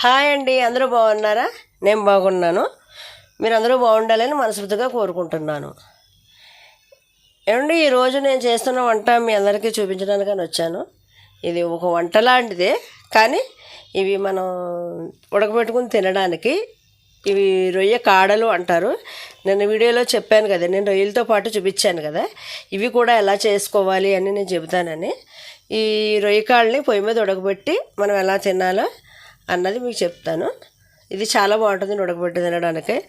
Hi అండి అందరూ బాగున్నారా? నేను బాగున్నాను. మీరు అందరూ బాగుండాలని మనస్ఫూర్తిగా కోరుకుంటున్నాను. ఏమండి ఈరోజు నేను చేస్తున్న వంట మీ అందరికీ చూపించడానికని వచ్చాను. ఇది ఒక వంట లాంటిదే కానీ ఇవి మనం ఉడకబెట్టుకుని తినడానికి ఇవి రొయ్య కాడలు అంటారు. నేను వీడియోలో చెప్పాను కదా నేను రొయ్యలతో పాటు చూపించాను కదా. ఇవి కూడా ఎలా చేసుకోవాలి అని నేను చెబుతానని. ఈ రొయ్య కాళ్ళని పొయ్యి మీద ఉడకబెట్టి మనం ఎలా తినాలో అన్నది మీకు చెప్తాను. ఇది చాలా బాగుంటుంది ఉడకబెట్టి తినడానికి.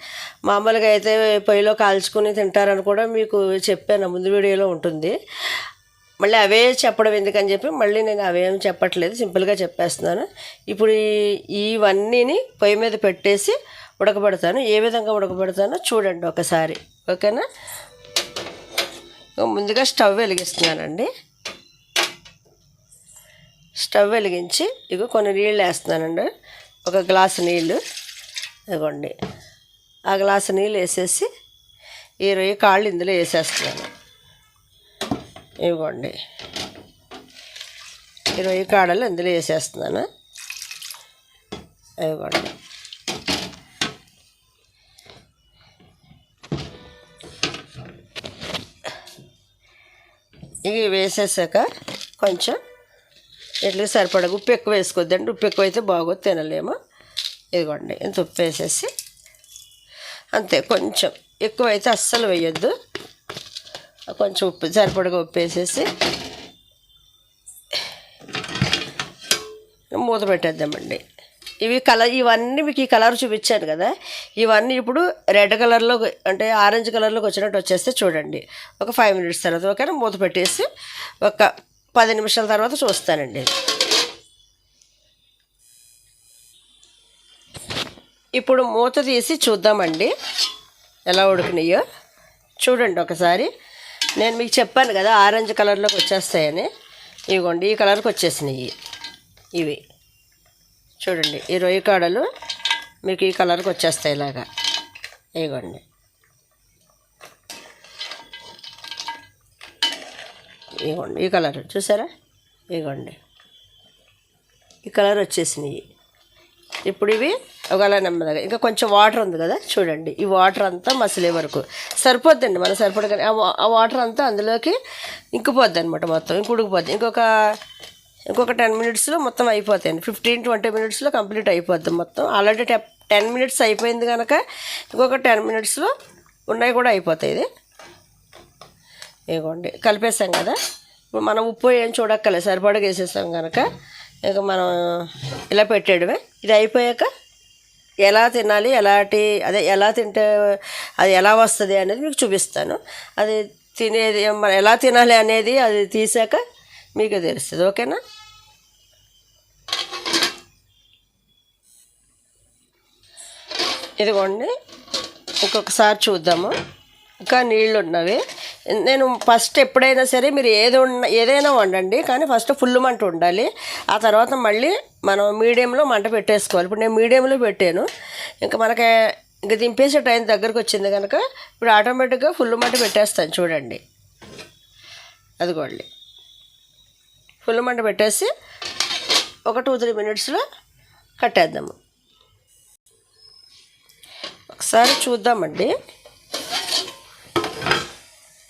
మామూలుగా అయితే పొయ్యిలో కాల్చుకుని తింటారని కూడా మీకు చెప్పాను. ముందు వీడియోలో ఉంటుంది. మళ్ళీ అవే చెప్పడం ఎందుకని చెప్పి మళ్ళీ నేను అవేం చెప్పట్లేదు. సింపుల్గా చెప్పేస్తున్నాను. ఇప్పుడు ఈ- ఇవన్నీని పొయ్యి మీద పెట్టేసి ఉడకబెడతాను. ఏ విధంగా ఉడకబెడతానో చూడండి ఒకసారి. ఓకేనా? ముందుగా స్టవ్ వెలిగిస్తున్నానండి. స్టవ్ వెలిగించి ఇక కొన్ని నీళ్ళు వేస్తున్నానండి. ఒక గ్లాసు నీళ్ళు ఇదిగోండి. ఆ గ్లాసు నీళ్ళు వేసేసి ఈ రొయ్య కాళ్ళు ఇందులో వేసేస్తున్నాను. ఇవ్వండి ఈ రొయ్య కాడలు ఇందులో వేసేస్తున్నాను. ఇవ్వండి ఇవి వేసేసాక కొంచెం ఇట్లా సరిపడా ఉప్పు ఎక్కువ వేసుకోవద్దండి. ఉప్పు ఎక్కువ అయితే బాగోదు తినలేము. ఇదిగోండి ఇంత ఉప్పు వేసేసి అంతే కొంచెం ఎక్కువ అయితే అస్సలు వేయొద్దు. కొంచెం ఉప్పు సరిపడగా ఉప్పు వేసేసి మూత పెట్టేద్దామండి. ఇవి కలర్ ఇవన్నీ మీకు ఈ కలర్ చూపించాను కదా ఇవన్నీ ఇప్పుడు రెడ్ కలర్లో అంటే ఆరెంజ్ కలర్లోకి వచ్చినట్టు వచ్చేస్తే చూడండి. ఒక ఫైవ్ మినిట్స్ తర్వాత ఓకేనా మూత పెట్టేసి ఒక పది నిమిషాల తర్వాత చూస్తానండి. ఇప్పుడు మూత తీసి చూద్దామండి. ఎలా ఉడికినాయో చూడండి ఒకసారి. నేను మీకు చెప్పాను కదా ఆరెంజ్ కలర్లోకి వచ్చేస్తాయని. ఇవ్వండి ఈ కలర్కి వచ్చేసినాయి. ఇవి. చూడండి ఈ రొయ్య కాడలు మీకు ఈ కలర్కి వచ్చేస్తాయి ఇలాగా. ఇవ్వండి ఇగోండి ఈ కలర్ చూసారా? ఇగోండి. ఈ కలర్ వచ్చేసినాయి. ఇప్పుడు ఇవి ఒకవేళ నెమ్మదిగా ఇంకా కొంచెం వాటర్ ఉంది కదా చూడండి. ఈ వాటర్ అంతా మసిలే వరకు. సరిపోద్దండి మన సరిపడ ఆ వాటర్ అంతా అందులోకి ఇంకిపోద్ది అనమాట మొత్తం ఇంక ఉడికిపోద్ది ఇంకొక ఇంకొక టెన్ మినిట్స్లో మొత్తం అయిపోతాయండి. ఫిఫ్టీన్ ట్వంటీ మినిట్స్లో కంప్లీట్ అయిపోద్ది మొత్తం. ఆల్రెడీ టెన్ మినిట్స్ అయిపోయింది కనుక ఇంకొక టెన్ మినిట్స్లో ఉన్నాయి కూడా అయిపోతాయి ఇది. ఇదిగోండి కలిపేసాం కదా. మనం ఉప్పు ఏం చూడక్కర్లేదు సరిపడగా వేసేసాం కనుక ఇక మనం ఇలా పెట్టేయడమే. ఇది అయిపోయాక ఎలా తినాలి ఎలాంటి అదే ఎలా తింటే అది ఎలా వస్తుంది అనేది మీకు చూపిస్తాను. అది తినేది మనం ఎలా తినాలి అనేది అది తీసాక మీకు తెలుస్తుంది ఓకేనా? ఇదిగోండి ఇంకొకసారి చూద్దాము. ఇంకా నీళ్ళు ఉన్నవి నేను ఫస్ట్ ఎప్పుడైనా సరే మీరు ఏది ఉన్న ఏదైనా వండండి కానీ ఫస్ట్ ఫుల్ మంట ఉండాలి. ఆ తర్వాత మళ్ళీ మనం మీడియంలో మంట పెట్టేసుకోవాలి. ఇప్పుడు నేను మీడియంలో పెట్టాను. ఇంకా మనకి ఇంకా దింపేసే టైం దగ్గరకు వచ్చింది కనుక ఇప్పుడు ఆటోమేటిక్గా ఫుల్ మంట పెట్టేస్తాను చూడండి. అదిగోండి. ఫుల్ మంట పెట్టేసి ఒక టూ త్రీ మినిట్స్లో కట్టేద్దాము. ఒకసారి చూద్దామండి.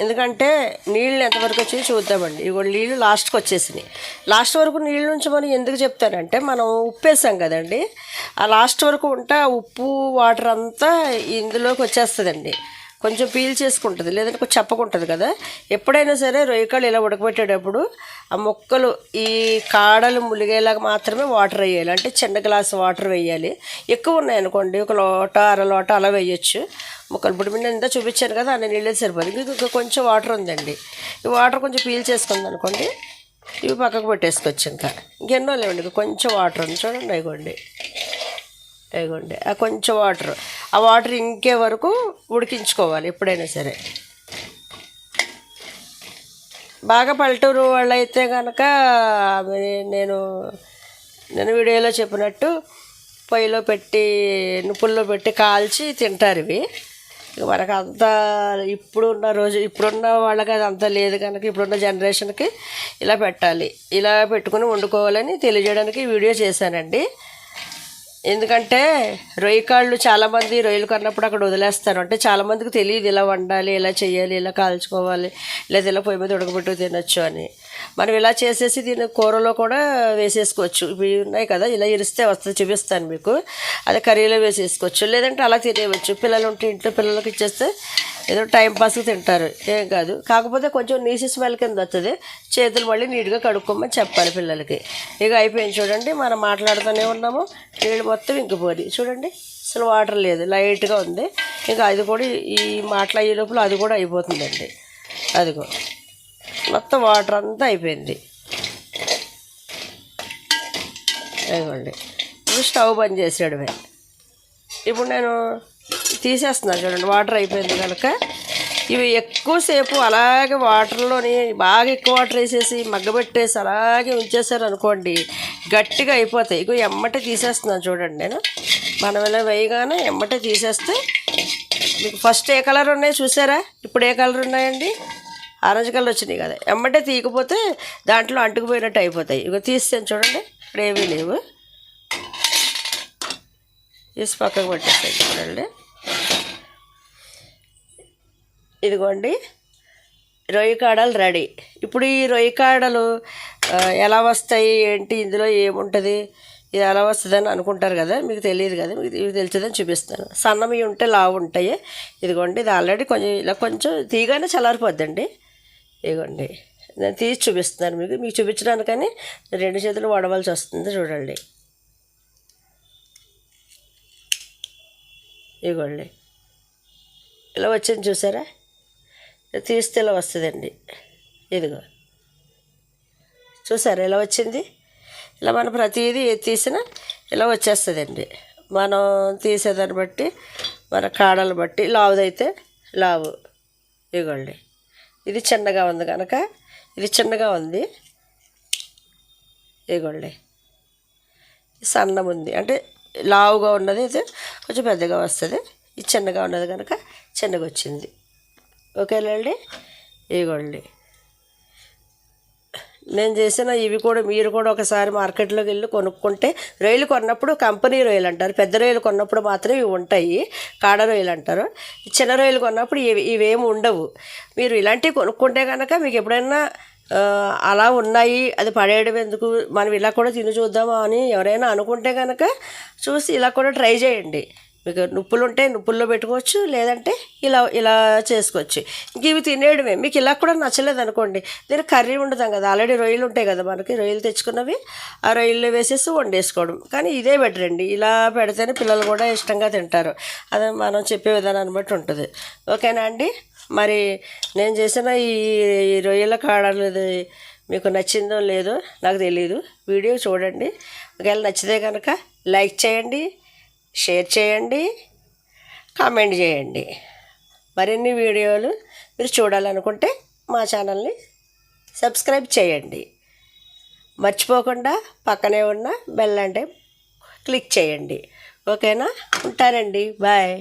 ఎందుకంటే నీళ్ళు ఎంతవరకు వచ్చి చూద్దామండి. ఇవి నీళ్ళు లాస్ట్కి వచ్చేసినాయి. లాస్ట్ వరకు నీళ్ళ నుంచి మనం ఎందుకు చెప్తానంటే మనం ఉప్పు వేసాం కదండి. ఆ లాస్ట్ వరకు ఉంటే ఆ ఉప్పు వాటర్ అంతా ఇందులోకి వచ్చేస్తుందండి. కొంచెం పీల్ చేసుకుంటుంది. లేదంటే కొంచెం చెప్పకుంటుంది కదా. ఎప్పుడైనా సరే రొయ్యకాళ్ళు ఇలా ఉడకబెట్టేటప్పుడు ఆ మొక్కలు ఈ కాడలు ములిగేలాగా మాత్రమే వాటర్ వేయాలి. అంటే చిన్న గ్లాస్ వాటర్ వేయాలి. ఎక్కువ ఉన్నాయనుకోండి ఒక లోట అర లోట అలా వేయచ్చు. ముక్కలు ఇప్పుడు నేను ఎంత చూపించాను కదా అన్ని నీళ్ళే సరిపోదు ఇంకా ఇంకా కొంచెం వాటర్ ఉందండి. ఈ వాటర్ కొంచెం పీల్ చేసుకుంది అనుకోండి ఇవి పక్కకు పెట్టేసుకోవచ్చు ఇంకా. ఇంకెన్నో లేవండి కొంచెం వాటర్ ఉంది. చూడండి అయిగోండి అయిగోండి ఆ కొంచెం వాటర్. ఆ వాటర్ ఇంకే వరకు ఉడికించుకోవాలి ఎప్పుడైనా సరే. బాగా పల్లెటూరు వాళ్ళు అయితే కనుక నేను నేను వీడియోలో చెప్పినట్టు పొయ్యిలో పెట్టి నుప్పుల్లో పెట్టి కాల్చి తింటారు ఇవి. మనకు అంత ఇప్పుడున్న రోజు ఇప్పుడున్న వాళ్ళకి అది అంత లేదు కనుక ఇప్పుడున్న జనరేషన్కి ఇలా పెట్టాలి. ఇలా పెట్టుకుని వండుకోవాలని తెలియజేయడానికి వీడియో చేశానండి. ఎందుకంటే రొయ్య కాళ్ళు చాలామంది రొయ్యలు కన్నప్పుడు అక్కడ వదిలేస్తారు. అంటే చాలామందికి తెలియదు ఇలా వండాలి ఇలా చేయాలి ఇలా కాల్చుకోవాలి లేదా ఇలా పొయ్యి మీద ఉడకబెట్టు తినొచ్చు అని. మనం ఇలా చేసేసి దీని కూరలో కూడా వేసేసుకోవచ్చు. ఇవి ఉన్నాయి కదా ఇలా ఇరిస్తే వస్తుంది చూపిస్తాను మీకు. అదే కర్రీలో వేసేసుకోవచ్చు. లేదంటే అలా తినేయవచ్చు. పిల్లలు ఉంటే ఇంట్లో పిల్లలకి ఇచ్చేస్తే ఏదో టైం పాస్కి తింటారు. ఏం కాదు. కాకపోతే కొంచెం నీసి స్మెల్ కింద వస్తుంది. చేతులు మళ్ళీ నీట్గా కడుక్కోమని చెప్పాలి పిల్లలకి. ఇక అయిపోయింది చూడండి. మనం మాట్లాడుతూనే ఉన్నాము. నీళ్ళు మొత్తం ఇంకిపోయి చూడండి. అసలు వాటర్ లేదు. లైట్గా ఉంది. ఇంకా అది కూడా ఈ మాటలు లోపల అది కూడా అయిపోతుందండి. అదిగో. మొత్తం వాటర్ అంతా అయిపోయింది. ఇదిగోండి. ఇప్పుడు స్టవ్ బంద్ చేసాడు ఇప్పుడు నేను తీసేస్తున్నాను చూడండి వాటర్ అయిపోయింది కనుక. ఇవి ఎక్కువసేపు అలాగే వాటర్లోని బాగా ఎక్కువ వాటర్ వేసేసి మగ్గబెట్టేసి అలాగే ఉంచేసారు అనుకోండి గట్టిగా అయిపోతాయి. ఇగో ఎమ్మటే తీసేస్తున్నాను చూడండి నేను. మనం ఇలా వేయగానే ఎమ్మటే తీసేస్తే మీకు ఫస్ట్ ఏ కలర్ ఉన్నాయి చూసారా? ఇప్పుడు ఏ కలర్ ఉన్నాయండి? ఆరెంజ్ కలర్ వచ్చినాయి కదా. ఎమ్మటే తీయకపోతే దాంట్లో అంటుకుపోయినట్టు అయిపోతాయి. ఇక తీస్తాను చూడండి. ఇక్కడ ఏమీ లేవు. తీసి పక్కకు పెట్టేస్తాయి చూడండి. ఇదిగోండి. రొయ్య కాడలు రెడీ. ఇప్పుడు ఈ రొయ్య కాడలు ఎలా వస్తాయి? ఏంటి? ఇందులో ఏముంటుంది? ఇది ఎలా వస్తుందని అనుకుంటారు కదా? మీకు తెలియదు కదా? మీకు ఇవి తెలుస్తుందని చూపిస్తాను. సన్నవి ఉంటే లావు ఉంటాయి. ఇదిగోండి ఇది ఆల్రెడీ కొంచెం ఇలా కొంచెం తీగానే చల్లారిపోద్దండి. ఇదిగోండి నేను తీసి చూపిస్తున్నాను మీకు. మీకు చూపించడానికని రెండు చేతులు వడవలసి వస్తుంది చూడండి. ఇదిగోండి ఇలా వచ్చింది చూసారా? తీస్తే ఇలా వస్తుందండి. ఇదిగో. చూసారా ఇలా వచ్చింది? ఇలా మనం ప్రతిదీ ఏది తీసినా ఇలా వచ్చేస్తుందండి. మనం తీసేదాన్ని బట్టి మన కాడలు బట్టి లావుదైతే లావు. ఇదిగోండి ఇది చిన్నగా ఉంది కనుక ఇది చిన్నగా ఉంది. ఇదిగోండి. సన్నం ఉంది. అంటే లావుగా ఉన్నది అయితే కొంచెం పెద్దగా వస్తుంది. ఇది చిన్నగా ఉన్నది కనుక చిన్నగా వచ్చింది. ఓకేనండి ఇదిగోండి. నేను చేసిన ఇవి కూడా మీరు కూడా ఒకసారి మార్కెట్లోకి వెళ్ళి కొనుక్కుంటే రొయ్యలు కొన్నప్పుడు కంపెనీ రొయ్యలు అంటారు. పెద్ద రొయ్యలు కొన్నప్పుడు మాత్రమే ఇవి ఉంటాయి. కాడ రొయ్యలు అంటారు. చిన్న రొయ్యలు కొన్నప్పుడు ఇవి ఇవేమి ఉండవు. మీరు ఇలాంటివి కొనుక్కుంటే కనుక మీకు ఎప్పుడైనా అలా ఉన్నాయి అది పడేయడం ఎందుకు? మనం ఇలా కూడా తిని చూద్దామా అని ఎవరైనా అనుకుంటే కనుక చూసి ఇలా కూడా ట్రై చేయండి. మీకు నుప్పులు ఉంటే నుప్పుల్లో పెట్టుకోవచ్చు లేదంటే ఇలా ఇలా చేసుకోవచ్చు. ఇంక ఇవి తినేయడమే. మీకు ఇలా కూడా నచ్చలేదు అనుకోండి దీని కర్రీ ఉండదాం కదా ఆల్రెడీ రొయ్యలు ఉంటాయి కదా మనకి రొయ్యలు తెచ్చుకున్నవి ఆ రొయ్యలు వేసేసి వండేసుకోవడం. కానీ ఇదే బెటర్ అండి. ఇలా పెడితేనే పిల్లలు కూడా ఇష్టంగా తింటారు. అదే మనం చెప్పే విధానాన్ని బట్టి ఉంటుంది. ఓకేనా అండి? మరి నేను చేసిన ఈ ఈ రొయ్యల కాడలది మీకు నచ్చిందో లేదో నాకు తెలియదు వీడియో చూడండి. ఒకవేళ నచ్చితే కనుక లైక్ చేయండి. షేర్ చేయండి కామెంట్ చేయండి. మరిన్ని వీడియోలు మీరు చూడాలనుకుంటే మా ఛానల్ని సబ్స్క్రైబ్ చేయండి. మర్చిపోకుండా పక్కనే ఉన్న బెల్ అంటే క్లిక్ చేయండి. ఓకేనా? ఉంటానండి. బాయ్.